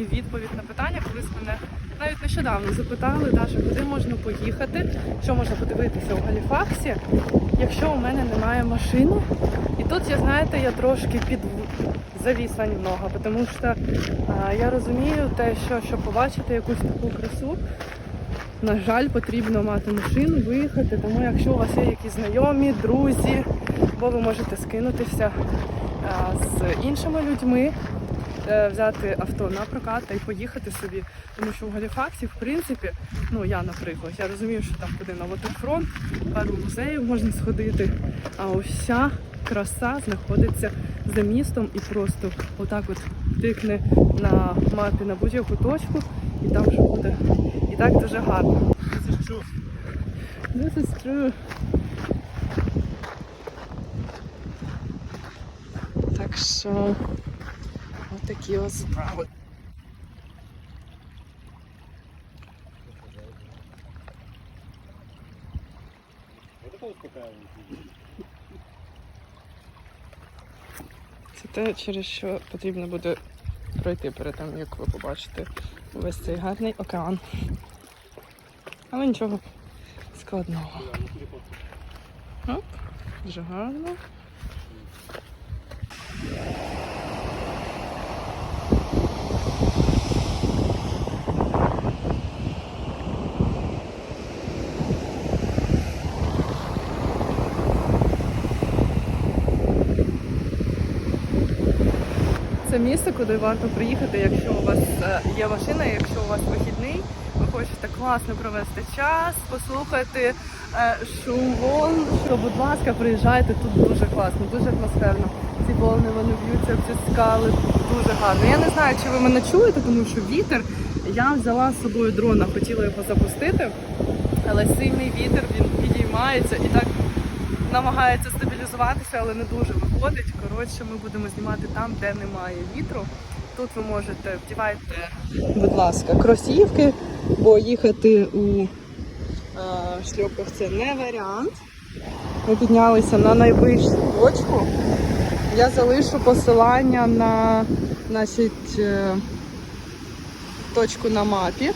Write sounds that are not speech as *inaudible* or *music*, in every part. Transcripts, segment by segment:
І відповідь на питання, колись мене навіть нещодавно запитали, Даша, куди можна поїхати, що можна подивитися у Галіфаксі, якщо у мене немає машини. І тут, я знаєте, я трошки під завісла немного, тому що а, я розумію те, що щоб побачити якусь таку красу, на жаль, потрібно мати машину, виїхати. Тому якщо у вас є якісь знайомі, друзі, бо ви можете скинутися а, з іншими людьми, взяти авто на прокат та й поїхати собі. Тому що в Галіфаксі, в принципі, ну я, наприклад, я розумію, що там куди на Waterfront, пару музеїв можна сходити, а вся краса знаходиться за містом і просто отак от тикне на мапі на будь-яку точку, і там вже буде. І так дуже гарно. This is true. Так що отакі ось справи. Це те, через що потрібно буде пройти перед тим, як ви побачите весь цей гарний океан. Але нічого складного. Оп, дуже гарно. Це місце, куди варто приїхати, якщо у вас е, є машина, якщо у вас вихідний, ви хочете класно провести час, послухати е, шум волн, то, будь ласка, приїжджайте, тут дуже класно, дуже атмосферно. Ці волни вони б'ються ці скали, дуже гарно. Я не знаю, чи ви мене чуєте, тому що вітер. Я взяла з собою дрона, хотіла його запустити, але сильний вітер він підіймається і так намагається стабілізуватися, але не дуже виходить. Коротше, ми будемо знімати там, де немає вітру. Тут ви можете вдівайте, будь ласка, кросівки, бо їхати у е, шльопках це не варіант. Ми піднялися на найвищу точку. Я залишу посилання на значить, е, точку на мапі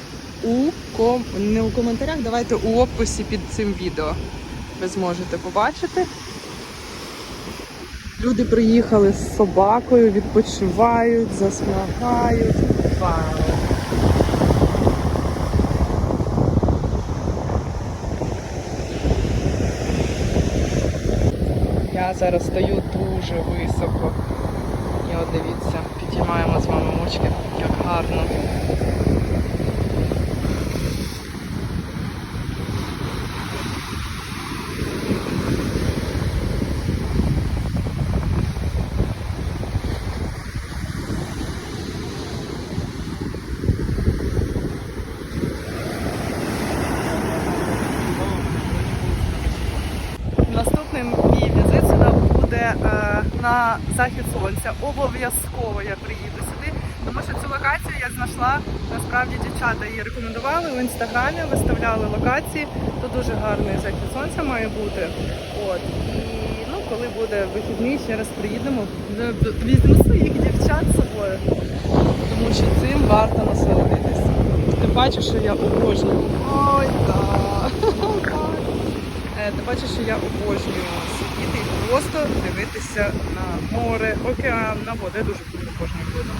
у ком... не у коментарях, давайте у описі під цим відео. Ви зможете побачити. Люди приїхали з собакою, відпочивають, засмагають. Вау! Я зараз стою дуже високо. І от дивіться, підіймаємо з вами мочки, як гарно. Наступний мій візит сюди буде е, на захід сонця. Обов'язково я приїду сюди, тому що цю локацію я знайшла. Насправді дівчата її рекомендували в інстаграмі, виставляли локації. Тут дуже гарний захід сонця має бути. От і ну, коли буде вихідний, ще раз приїдемо. Вже Візьму своїх дівчат з собою, тому що цим варто насолодитися. Ти бачиш, що я обожнюю. Ой, так. Е, Ти бачиш, що я обожнюю сидіти і просто дивитися на море, океан, на воду. Я дуже обожнюю воду.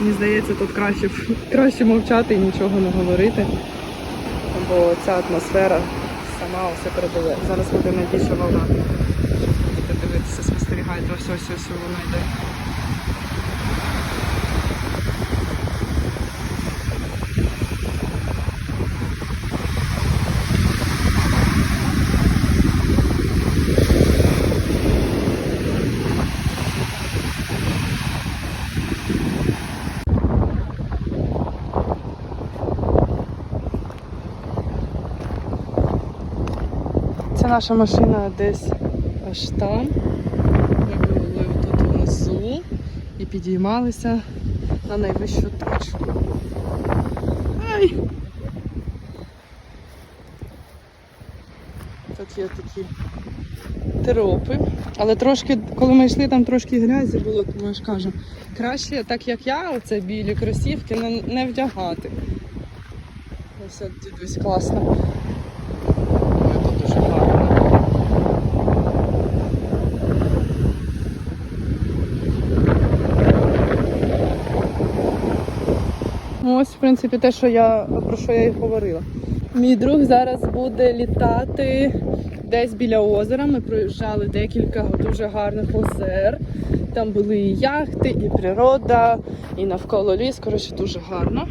Мені здається, тут краще, краще мовчати і нічого не говорити, бо ця атмосфера сама усе передає. Зараз буде найбільша волна. Будете дивитися, спостерігайте, ось ось ось вона йде. Це наша машина десь аж там. Ми були тут внизу і підіймалися на найвищу точку. Ай! Тут є такі тропи. Але трошки, коли ми йшли, там трошки грязі було, тому я ж кажу, краще, так як я, оце білі кросівки, не, вдягати. Ось от дідусь класно. Ой, Тут дуже гарно. Ну, Ось, в принципі, те, що я про що я і говорила. Мій друг зараз буде літати десь біля озера. Ми проїжджали декілька дуже гарних озер. Там були і яхти, і природа, і навколо ліс. Коротше, дуже гарно.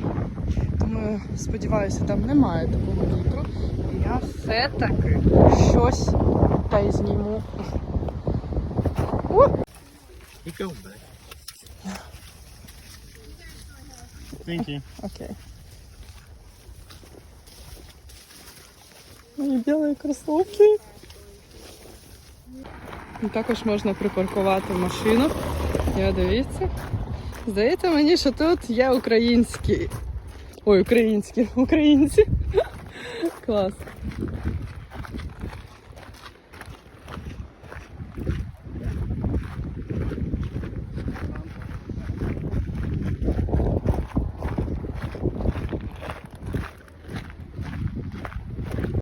Тому сподіваюся, там немає такого вітру. І я все-таки щось та й зніму. You Thank you. Окей. Мої білі кросовки. Також можна припаркувати машину. Я дивіться. Здається мені, що тут є українські. Ой, українські, українці. *laughs* Клас.